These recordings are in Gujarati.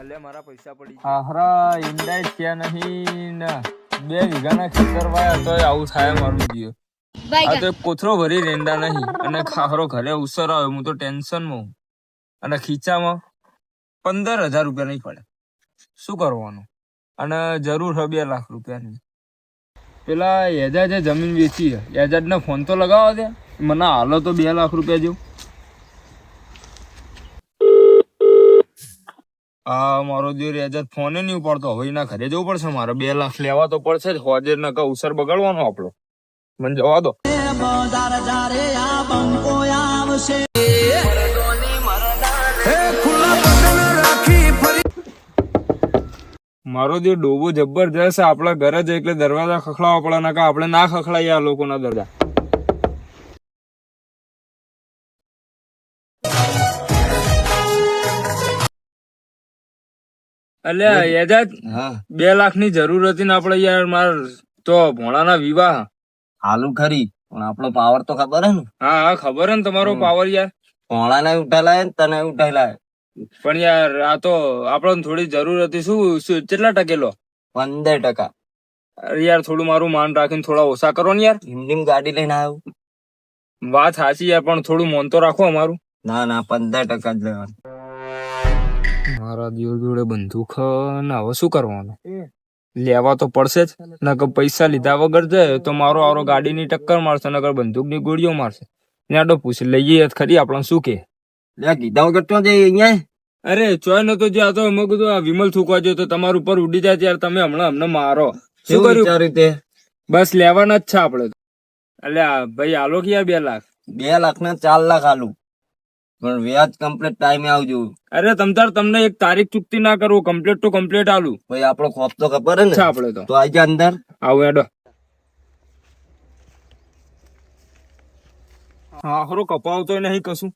અલે મારા પૈસા પડી આહરા ઈંડાય ત્યાં નહીં ને. બે વીઘાના ખેતર વાયા તો આવું થાય મારું જીવ. આ તો કોથરો ભરી રેંડા નહીં અને ખાખરો ઘરે ઉસર આવે હું તો ટેન્શનમાં હું. અને ખીચામાં પંદર હજાર રૂપિયા નહીં પડે. શું કરવાનું? અને જરૂર છે બે લાખ રૂપિયાની. પેલા એજાજે જમીન વેચી છે. એજાજને ફોન તો લગાવો દે. મને હાલો તો બે લાખ રૂપિયા જેવું. આ મારો જે રેજર ફોને નહીં ઉપાડતો. હવે એના ઘરે જવું પડશે મારે. બે લાખ લેવા તો પડશે જ. હોજે ન કહું ઉસર બગાડવાનો આપણો. મને જવા દો. મારો જે ડોબો જબરજસ્ત આપણા ઘરે જ એટલે દરવાજા ખખડાવવા પડે કા આપણે ના ખખડાઈએ આ લોકોના દરજા અલ્યા એજાજ હા. બે લાખની જરૂર હતી ને આપડે યાર માર તો ભોણાના વિવાહ. હાલું ખરી પણ આપણો પાવર તો ખબર હે ને? હા હા ખબર હે ને તમારો પાવર યાર. ભોળાને ઉઠાલાય ને તને ઉઠાલાય પણ યાર આ તો આપણને થોડી જરૂર હતી. શું શું કેટલા ટકેલો પંદર ટકા. અરે યાર થોડું મારું માન રાખીને થોડા ઓછા કરો ને યાર. હિન્દી ગાડી લઈને આવ્યો. વાત સાચી યાર પણ થોડું મોન તો રાખો અમારું. ના ના પંદર ટકા જ લેવાનું. મારા દિયો જોડે બંદૂક ને હવે શું કરવાનું? લેવા તો પડશે જ. નકર પૈસા લીધા વગર જાય. તો મારો આરો ગાડીની ટક્કર મારશે નકર બંદૂકની ગોળીઓ મારશે. નેડો પૂછ લઈએ જ ખરી આપણને શું કે? કીધા વગર તો જઈ અહીંયા? અરે ચોય નતો જે આ તો અમે કીધું આ વિમલ થૂકવા જો તો તમારું ઉપર ઉડી જાય ત્યારે તમે હમણાં અમને મારો. શું કર્યું? તે? બસ લેવાના જ છે આપણે તો. એટલે ભાઈ આલો કે બે લાખ? બે લાખ ને ચાર લાખ આલું. પણ વ્યાજ કમ્પ્લીટ ટાઈમે આવજો. અરે તમતાર તમને એક તારીખ ચૂકતી ના કરવું કમ્પ્લીટ તો કમ્પ્લીટ આલું. ભાઈ આપણો ખોફ તો ખબર ને? છે આપડે તો. તો જા અંદર. આવું એડો હા ખરો કપાવતો નહીં કશું.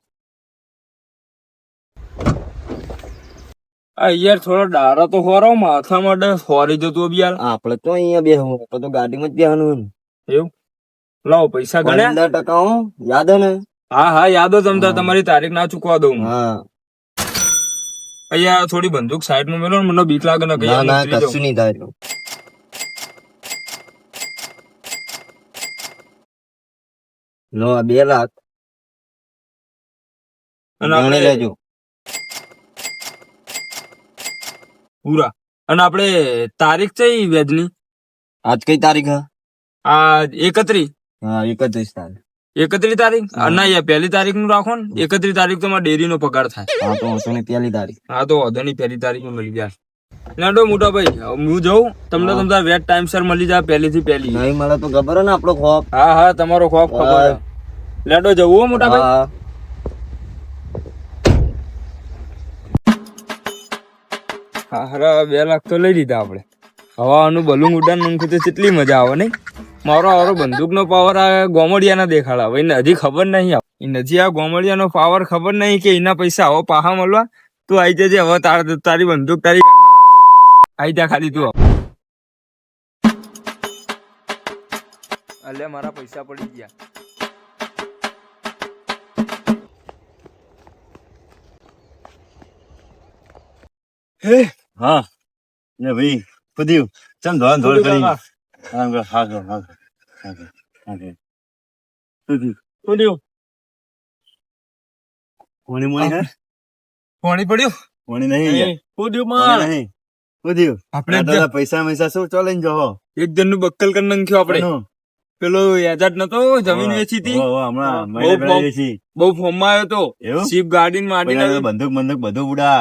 આ યાર થોડો ડારા તો હોરો માથા માટે હોરી જતું બી યાર. આપણે તો અહીંયા બેહવું આપણે તો ગાડીમાં જ બેહવાનું એવું? લાવો પૈસા ગણ્યા. પંદર ટકા હો યાદ ને? હા હા યાદ જ તમતા તમારી તારીખ ના ચૂકવા દઉં. હા. અહીંયા થોડી બંદૂક સાઈડમાં મેલો મને બીક લાગે ને ના ના કશું નહીં થાય. લો આ બે લાખ. અને લેજો. પૂરા. અને આપણે તારીખ છે વેજની આજ કઈ તારીખ હે? આ એકત્રીસ હા એકત્રીસ તારીખ. એકત્રી તારીખ. ના યાર પહેલી તારીખનું રાખો ને. એકત્રી તારીખ તો મારા ડેરી નો પગાર થાય. હા તો વાંધો ની પહેલી તારીખ. હા તો વાંધો નહીં પહેલી તારીખનું મળી જાય. લાડો મોટા ભાઈ હું જઉં તમને. તમારા વેટ ટાઈમ સર મળી જાય પહેલી થી પહેલી. નહીં મળે તો ખબર ને આપણો ખોફ. હા હા તમારો ખોફ ખબર. લાડો જવું હો મોટા ભાઈ? હા. બે લાખ તો લઈ લીધા આપણે. હવાનું બલૂન ઉડાન નંખું તો કેટલી મજા આવે નહીં? મારો આરો બંદૂકનો પાવર આ ગોમડિયાના દેખાડા હવે એને હજી ખબર નહીં આવે. એને હજી આ ગોમડિયાનો પાવર ખબર નહીં કે એના પૈસા હવે પાહા મળવા? તું આવી જજે હવે તારા તારી બંદૂક તારી આવી જા. ખાલી તું અલે મારા પૈસા પડી ગયા. હે? હા. ને ભાઈ. કુદ્યું ચમ ધોળ ધોળ કરી હા હા હા હા હા હા કુદ્યું કુદ્યું. કોણી મોણી હે પડ્યું કોણી નહીં. કુદ્યું કોણી નહીં કુદ્યું આપણે દાદા પૈસા મૈસા શું ચો લઈને જો એક જણનું બક્કલ કરી નાખ્યું આપણે પેલો એજાદ નતો જમીન. વેચી હતી બહુ. ફોર્મમાં આવ્યો તો શિપ ગાડી બંદુક બંદૂક બંદૂક બધું ઉડા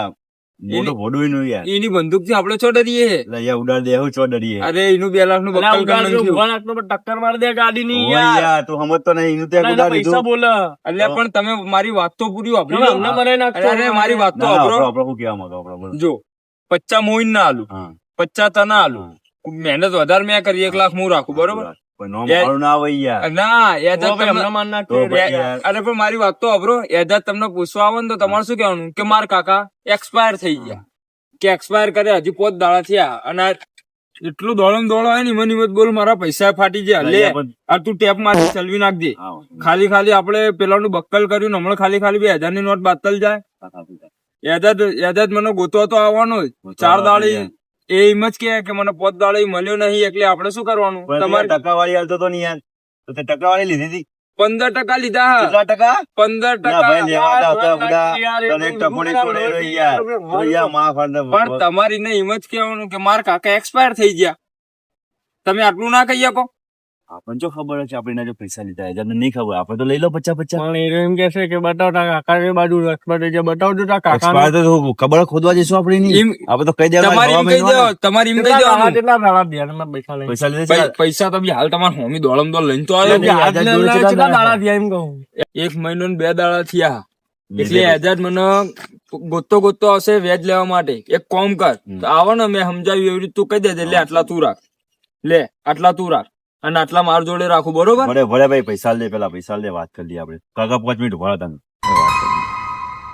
મોટું ભોડું નું યાર. એની બંદૂકથી આપડે છો ડરીએ એટલે અહીંયા ઉડાડ દે હું ચો ડરીએ અરે એનું બે લાખનું નાખ્યું ટક્કર મારી દે ગાડી ની ઓય યાર. તું સમજતો નહીં એનું તે ઉડાડી દીધું. બોલે. એટલે પણ તમે મારી વાત તો પૂરી વાપરી અમને. અરે મારી વાત તો વાપરો. આપણો માંગો આપણો જો પચ્ચા મોઈન ના આલુ પચ્ચા તના આલું. મહેનત વધારે મેં કરી એક લાખ હું રાખું બરોબર. મારું વાત તો અબરો એજાદ તમને પૂછવા આવો ને તો તમારે શું કહેવાનું? કે માર કાકા એક્સપાયર થઈ ગયા. કે એક્સપાયર કરે હજી પોત દાડા થયા. અને એટલું દોડમ દોડો હોય ને ઈમત બોલ મારા પૈસા ફાટી ગયા. લે આ તું ટેપમાંથી ચલવી નાખજે દે. ખાલી ખાલી આપણે પેલાનું બક્કલ કર્યું હમણાં ખાલી ખાલી બે હજારની નોટ બાતલ જાય. યાદાદ યાદાદ મને ગોતવા તો આવવાનો ચાર દાડી એ એમ જ કે કે મને પોત દાડો મળ્યો નહીં એટલે આપણે શું કરવાનું? તમારે ટકાવાળી હાલતો તો નહીં યાર. તો તે ટકાવાળી લીધી હતી. પંદર ટકા લીધા કેટલા ટકા? પંદર ટકા પણ તમારી ને એમ જ કહેવાનું કે મારા કાકા એક્સપાયર થઈ ગયા. તમે આટલું ના કહી શકો. આપણને જો ખબર છે આપણે જો પૈસા લીધા હજાર નહીં ખબર આપણે તો લઈ લો પચાસ પચાસ પણ એ એમ કે છે કે બતાવો કાકા એ બાજુ expert છે બતાવજો તારા કાકા તો ખબર ખોદવા જઈશું આપણે નહીં આપણે તો કહી દેવા તમારી એમ કહી દો તમારી એમ કહી દેવાનું? કેટલા દાડા ધ્યાનમાં પૈસા લઈ પૈસા લીધા પૈસા તો બી હાલ તમાર હોમી દોડમ દોડ લઈને તો આવ્યો. કેટલા દાડા થયા એમ કહું. એક મહિનો ને બે દાડા થયા. છે. એટલે આઝાદ મને ગોતતો ગોતતો આવશે વેજ લેવા માટે. એક કોમ કર. આવો ને મેં સમજાવ્યું એવી રીતે તું કહી દેજે. એટલે આટલા તું રાખ. લે આટલા તું રાખ. અને આટલા માર જોડે રાખું બરોબર? ભલે ભલે ભાઈ પૈસા લે પેલા પૈસા લે વાત કરી લઈએ આપણે. કાકા પાંચ મિનિટ ભરા તને.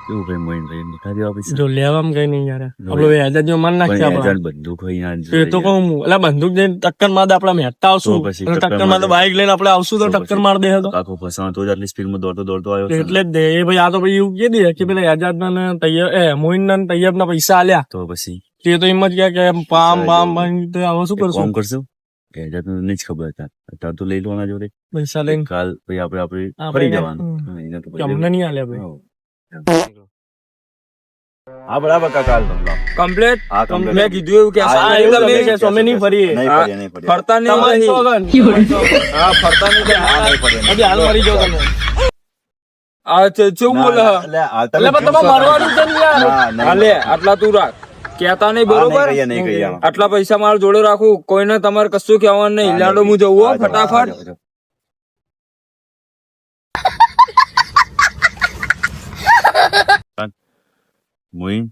કેવું ભાઈ મોઈન ભાઈ નીકળી દેવા પૈસા? જો લેવામાં કઈ નહીં યાર. આપણો યાદ જ માર નાખ્યા પણ બંદૂક હોય યાર એ તો કહું હું એટલે બંદૂક જઈને ટક્કર માર દે આપડે મહેતા આવશું. પછી ટક્કર ટક્કર માર દે માર બાઈક લઈને આપણે આવશું તો ટક્કર માર દે તો. કાકો ફસાણો તો જ આટલી સ્પીડમાં દોડતો દોડતો આવ્યો એટલે જ દે એ ભાઈ આ તો ભાઈ એવું કહી દે કે પેલા આઝાદ ના તૈયબ એ ના તૈયાર ના પૈસા આલ્યા. તો પછી? તે તો એમ જ કે પામ પામ પામ તો શું કરશું કામ કરશું? કે તો નહીં જ ખબર હતા અત્યારે તો લઈ લો આના જોડે. પૈસા લઈને. કાલ પછી આપણે આપણે ફરી જવાનું. એને તો અમને નહીં આલ્યા ભાઈ. હા બરાબર કાકા. કમ્પ્લેટ મેં કીધું એવું કે અમે નહીં ફરીએ. ફરતા નહીં. હા ફરતા નહીં હજી હાલ મરી જાઓ તમે. આ છે શું બોલે? હા? એટલે તમે મરવાનું છે ને યાર. આટલા તું રાખ. કેતા નહીં બરોબર. આટલા પૈસા મારા જોડે રાખું કોઈને તમારે કશું કહેવાનું નહીં. લાડો હું જવું ફટાફટ. મોઈન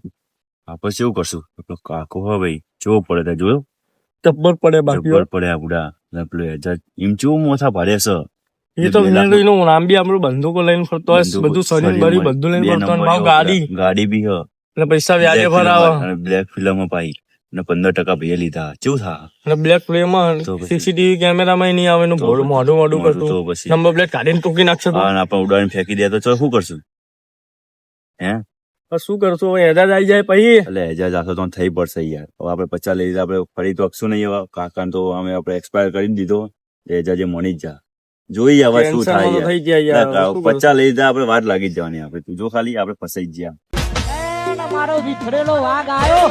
આપણે શું કરશું? પેલો કાકો હો ભાઈ ચેવો પડે ત્યાં જોયો? જબ્બર પડે બાકી જબ્બર પડે આપડા બુડા. ને પેલો એજાજ એમ ચેવું મોથા ભાડે છે? એ તો નામ બી આપણું બંદૂકો લઈને ફરતો હોય બધું શરીર બધું લઈને ફરતો હોય. એવો ગાડી. ગાડી બી હ. અને પૈસા વ્યાજે ફરાવે બ્લેક ફિલ્મ પાઈ અને પંદર ટકા ભાઈએ લીધા. કેવું થા? અને બ્લેક પ્લેમાં. સીસીટીવી કેમેરામાં નહીં આવે એનું મોઢું મોઢું કરતું. તો પછી? નંબર પ્લેટ કાઢીને ટૂંકી નાખશે હા અને આપણે ઉડાડીને ફેંકી દે તો ચો શું કરશું? હે? શું કરશું? હવે એજાજ આવી જાય પછી. એટલે એજાજ આખો તો થઈ પડશે યાર. હવે આપણે પચાસ લઈ લીધા આપણે ફરી તો અકશું નહીં. હવે કાકાને તો અમે આપણે એક્સપાયર કરી દીધો. એજાજે મળી જ જા. જોઈએ હવે શું થાય? પચાસ લઈ લીધા આપણે વાત લાગી જવાની. આપણે તું જો ખાલી આપણે ફસાઈ જ ગયા. મારો વિખરેલો વાઘ આવ્યો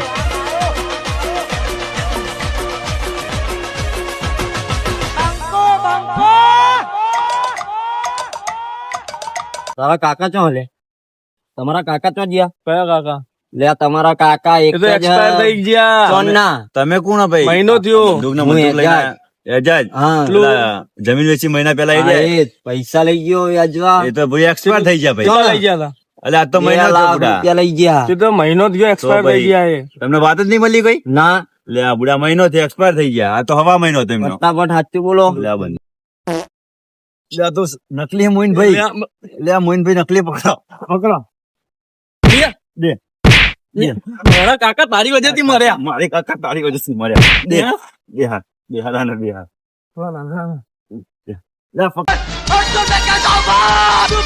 બંકો બંકો તારા કાકા ચો લે તમારા કાકા ચો ગયા કયા કાકા લે આ તમારા કાકા એક એ તો જ એક્સપાયર થઈ ગયા ચોનના. તમે કોણ હો ભાઈ મહિનો થયો. બંદૂકના હું બંદૂક લઈને એજાજ. આયા. એજાજ હા પેલા જમીન વેચી મહિના પહેલા એ હા, રહ્યા. એ જ. પૈસા લઈ ગયો વ્યાજવા એ તો ભાઈ એક્સપાયર થઈ ગયા ભાઈ ક્યાં લઈ ગયા હતા એટલે આ તો બે મહિના લાખ થયો બુડા રૂપિયા લઈ ગયા તે તો મહિનો થયો એક્સપાયર તો થઈ ભાઈ. ગયા એ તમને વાત જ નહીં મળી કોઈ ના લે આ બુડા મહિનો થી એક્સપાયર થઈ ગયા આ તો હવા મહિનો હતો એમનો ફટાફટ સાચું બોલો લે આ બંધ લે આ તો નકલી મોઈન ભાઈ લે આ મોઈન ભાઈ નકલી પકડો પકડો દે. મારા કાકા તારી વજહથી મર્યા મારી કાકા તારી વજહથી મર્યા દે હે? બે હાથ બે હાથ આને બે હાથ લે ફક- આ તો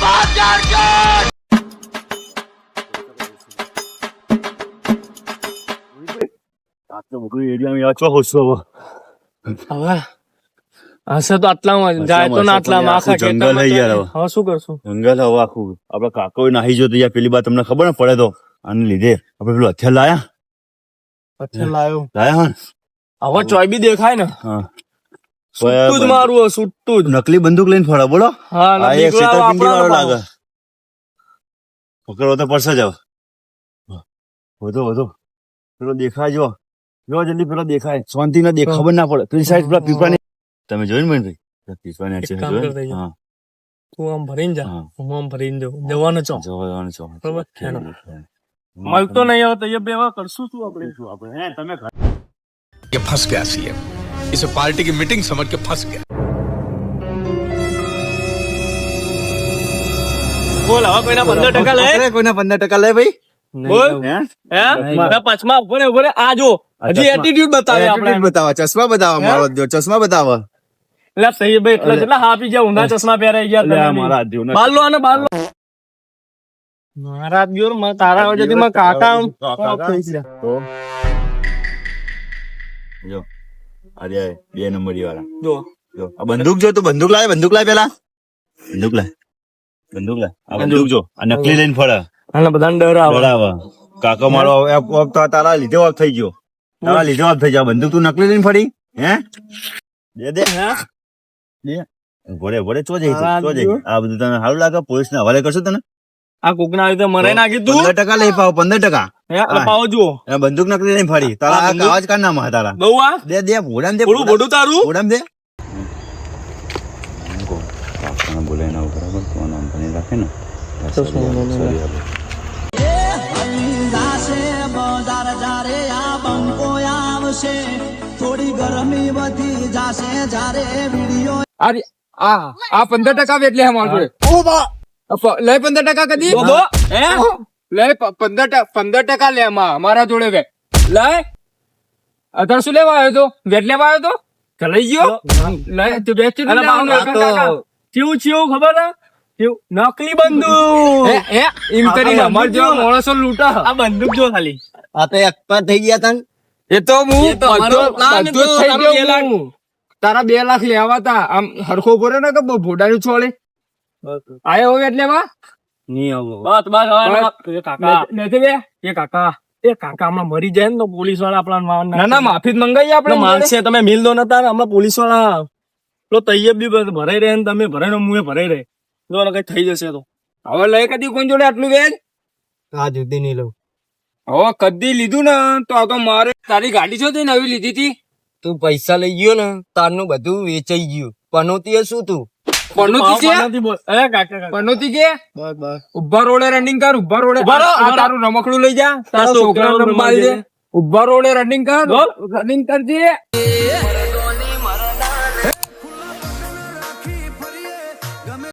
બધું એરિયામાં યાચો હોશો હવે. હવે? હશે તો આટલામાં જાય તો ના આટલામાં આખા જંગલ ખેતરમાં યાર હવે. હવે શું કરશું? જંગલ હવે આખું. આપડે કાકો નાહી જો યાર પેલી બાત તમને ખબર ને પડે તો. આને લીધે. આપડે પેલું હથિયાર લાયા? પછી લાયો. લાયા હા હવે ચોય બી દેખાય ને. હા. સુટ્ટું જ મારું સુટ્ટું જ. નકલી બંદૂક લઈને ફરો બોલો. હા એક છેતરપિંડી વાળો લાગે. પકડવો તો પડશે જાવ વધો વધો. પેલો દેખાય જો. જો જલ્દી પેલો દેખાય શાંતિ ના દેખ ખબર ના પડે પેલી સાઈડ પેલા પીપળાની તમે જોયું ને ભાઈ પીપળાની એક છે કામ જોયું કરતા ને? જાઓ. હા તું આમ ભરીને જા હા હું આમ ભરીને જાઉં જવાનું છો જવાનું છો બરોબર હેનો. મળતો નહીં હવે તો એ બે વાર કરશું શું આપણે આપણે હે તમે ये फंस गया सीएम इसे पार्टी की मीटिंग समझ के फंस गया બોલ હવે કોઈના પંદર ટકા લે કોઈના પંદર ટકા લે ભાઈ બોલ. હે? હે? મેં પચમાં ઊભો ને ઊભો રે આ જો હજી એટીટ્યુડ બતાવે આપણે Attitude ચશ્મા બતાવો મારો જો ચશ્મા બતાવો. એટલે સહી ભાઈ એટલે કેટલા હાપી ગયા ઊંધા ચશ્મા પહેરાઈ ગયા મારા જીવના લો અને બાર લો. મારા ગયો તારા વજેથી માં કાકા આમ કાકા? થઈ ગયા. તો? જો. અરે બે નંબર વાળા. જો. જો. આ બંદૂક જો તું બંદૂક લાય બંદૂક લાય પેલા. બંદૂક લાય. બંદૂક લાય. આ બંદૂક. જો. આ નકલી લઈને ફરે અને બધાને ડર આવે બરાબર કાકા મારો હવે આ કોક તો તારા લીધે ઓફ થઈ ગયો. તારા લીધે ઓફ થઈ ગયો. બંદૂક તું નકલી લઈને ફરી? હે? દે દે. દે. ભોરે ભોરે ચો જઈ ચો જઈ. આ બધું તને સારું લાગે? પોલીસ ને હવાલે કરશો તને? આ કોકના આવી તો મરાઈ નાખી તું? પંદર ટકા લઈ પાવ પંદર ટકા. પાવ જુઓ. બંદૂક નકલી લઈને ફરી. તારા આ કાઢ નામાં તારા. બહુ આ? દે દે ભોડામ દે થોડું મોઢું તારું? ભોડામ દે. બોલે ના બરાબર? કોણ આમ બની રાખે ને. અરે આ આ પંદર ટકા એટલે હે મારા જોડે લઈ પંદર ટકા કદી? હે? લઈ પંદર ટકા પંદર ટકા લે માં મારા જોડે વે લઈ અત્યારે શું લેવા આવ્યો તો? વેટ લેવા આવ્યો તો? લઈ ગયો? લઈ તું વેચી કેવું આ ચેવું ખબર હે? નકલી બંદૂક. હે હે એમ કરીને અમાર જેવા માણસો લૂંટા. આ બંદૂક જો ખાલી. આ તો એક્સપર્ટ થઈ ગયા તન. એ તો હું એ બધો- થઈ ગયો હું. તારા બે લાખ લેવા તા. આમ હરખો ભરે ને કે ભોડાનું છોડે આયો હવે એટલે વા નહીં આવો. બસ બસ હવે એ કાકા. નથી બે? એ કાકા. એ કાકા હમણાં મરી જાય ને તો પોલીસવાળા આપણા ના ના માફી જ મંગાઈએ આપણે માનશે તમે મિલ દો નતા હમણાં પોલીસવાળા પેલો તૈયબ બી ભરાઈ રહે ને તમે ભરાઈ મુએ ભરાઈ રહે. જો કઈ થઈ જશે તો. હવે લઈ કદી કોઈ જોડે આટલું વેજ હા જુદી નહીં લઉં. હવે કદી લીધું ને તો આ તો મારે તારી ગાડી છો તે નવી લીધી હતી? તું પૈસા લઈ ગયો ને તારનું બધું વેચાઈ ગયું. પનોતી શું તું? પનોતી છે? કે? બસ બસ. ઊભા રોડે રનિંગ કર ઊભા રોડે. તારું રમકડું લઈ જા. તારા છોકરાને છોકરાનું દે ઊભા રોડે રનિંગ કર. રનિંગ કરજે.